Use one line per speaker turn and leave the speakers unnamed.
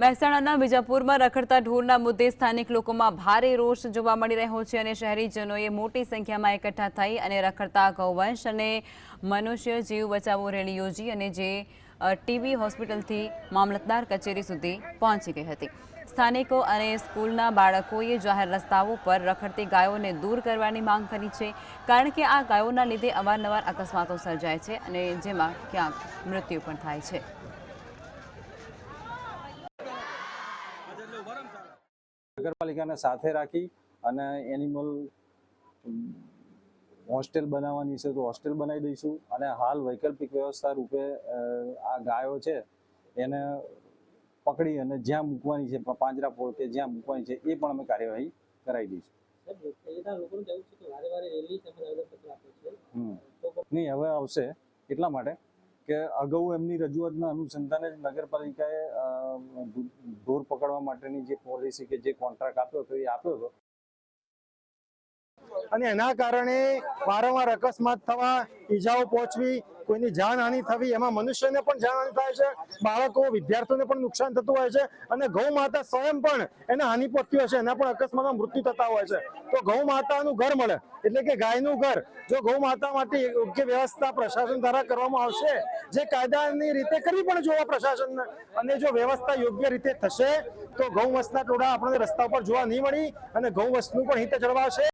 મહેસાણાના વિજાપુરમાં રખડતા ઢોરના મુદ્દે સ્થાનિક લોકોમાં ભારે રોષ જોવા મળી રહ્યો છે અને શહેરીજનોએ મોટી સંખ્યામાં એકઠા થઈ અને રખડતા ગૌવંશ અને મનુષ્ય જીવ બચાવો રેલી યોજી અને જે ટીબી હોસ્પિટલથી મામલતદાર કચેરી સુધી પહોંચી ગઈ હતી. સ્થાનિકો અને સ્કૂલના બાળકોએ જાહેર રસ્તાઓ પર રખડતી ગાયોને દૂર કરવાની માંગ કરી છે, કારણ કે આ ગાયોના લીધે અવારનવાર અકસ્માતો સર્જાય છે અને જેમાં ક્યાંક મૃત્યુ પણ થાય છે.
નગરપાલિકાને સાથે રાખી અને એનિમલ હોસ્ટેલ બનાવવાની છે તો હોસ્ટેલ બનાવી દઈશું. અને હાલ વૈકલ્પિક વ્યવસ્થા રૂપે આ ગાયો છે એને પકડી અને જ્યાં મૂકવાની છે પાંજરા પોળ કે જ્યાં મૂકવાની છે એ પણ અમે કાર્યવાહી કરાવી દઈશું. નહીં હવે આવશે. એટલા માટે કે અગાઉ એમની રજૂઆતના અનુસંધાને જ નગરપાલિકાએ ઢોર પકડવા માટેની જે પોલિસી કે જે કોન્ટ્રાક્ટ આપ્યો હતો એ આપ્યો હતો.
અને એના કારણે વારંવાર અકસ્માત થવા, ઈજાઓ પહોંચવી, કોઈની જાનહાનિ થવી, એમાં મનુષ્યને પણ જાનહાનિ થાય છે, બાળકો, વિદ્યાર્થીઓને પણ નુકસાન થતું હોય છે અને ગૌ માતા સ્વયં પણ એને હાનિ પહોંચતી હોય છે, એના પણ અકસ્માતમાં મૃત્યુ થતા હોય છે. તો ગૌ માતાનું ઘર મળે, એટલે કે ગાયનું ઘર. જો ગૌ માતા માટે યોગ્ય વ્યવસ્થા પ્રશાસન દ્વારા કરવામાં આવશે, જે કાયદાની રીતે કરવી પણ જોવા પ્રશાસનને, અને જો વ્યવસ્થા યોગ્ય રીતે થશે, તો ગૌ વંશના ટોળા આપણને રસ્તા ઉપર જોવા નહીં મળી અને ગૌ વંશનું પણ હિત જળવાશે.